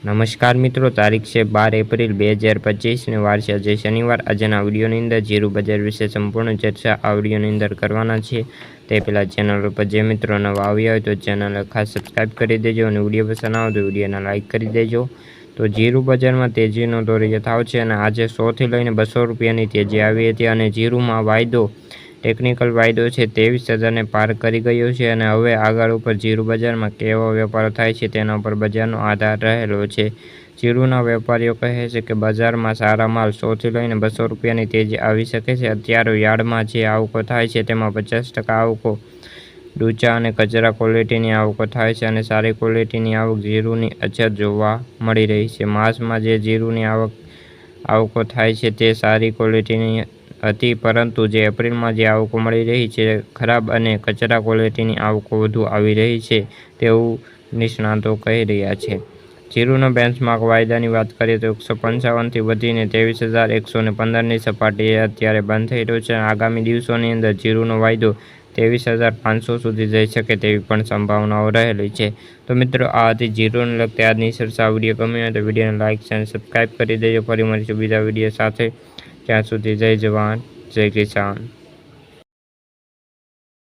નમસ્કાર મિત્રો, તારીખ છે બાર એપ્રિલ બે હજાર પચીસને વાર છે. આજે શનિવાર, આજના વિડીયોની અંદર જીરું બજાર વિશે સંપૂર્ણ ચર્ચા આ વિડીયોની અંદર કરવાના છે તે પહેલાં ચેનલ ઉપર જે મિત્રો નવા આવ્યા હોય તો ચેનલ ખાસ સબસ્ક્રાઈબ કરી દેજો અને વીડિયો પસંદ આવે તો વિડીયોને લાઇક કરી દેજો. તો જીરું બજારમાં તેજીનો દોર યથાવ છે અને આજે સોથી લઈને બસો રૂપિયાની તેજી આવી હતી અને જીરુમાં વાયદો ટેકનિકલ વાયદો છે ત્રેવીસ હજારને પાર કરી ગયો છે અને હવે આગળ ઉપર જીરું બજારમાં કેવો વેપાર થાય છે તેના ઉપર બજારનો આધાર રહેલો છે. જીરુના વેપારીઓ કહે છે કે બજારમાં સારા માલ સોથી લઈને બસો રૂપિયાની તેજી આવી શકે છે. અત્યારે યાર્ડમાં જે આવકો થાય છે તેમાં પચાસ ટકા આવકો, ડૂચા અને કચરા ક્વોલિટીની આવકો થાય છે અને સારી ક્વોલિટીની આવક જીરુની અછત જોવા મળી રહી છે. માસમાં જે જીરુની આવક, આવકો થાય છે તે સારી ક્વોલિટીની હતી, પરંતુ જે એપ્રિલમાં જે આવકો મળી રહી છે, ખરાબ અને કચરા ક્વોલિટીની આવકો વધુ આવી રહી છે તેવું નિષ્ણાતો કહી રહ્યા છે. જીરુનો બેન્ચમાર્ક વાયદાની વાત કરીએ તો એકસો પંચાવનથી વધીને ત્રેવીસ હજાર એકસો ને પંદરની સપાટીએ અત્યારે બંધ થઈ રહ્યો છે આગામી દિવસોની અંદર જીરુનો વાયદો ત્રેવીસ હજાર પાંચસો સુધી જઈ શકે તેવી પણ સંભાવનાઓ રહેલી છે. તો મિત્રો, આ હતી જીરોને લગતી આજની સરસા વીડિયો ગમ્યો હોય તો વિડીયોને લાઇક અને સબસ્ક્રાઈબ કરી દેજો. ફરી મળીશું બીજા વીડિયો સાથે. ત્યાં સુધી જય જવાન જય કિસાન.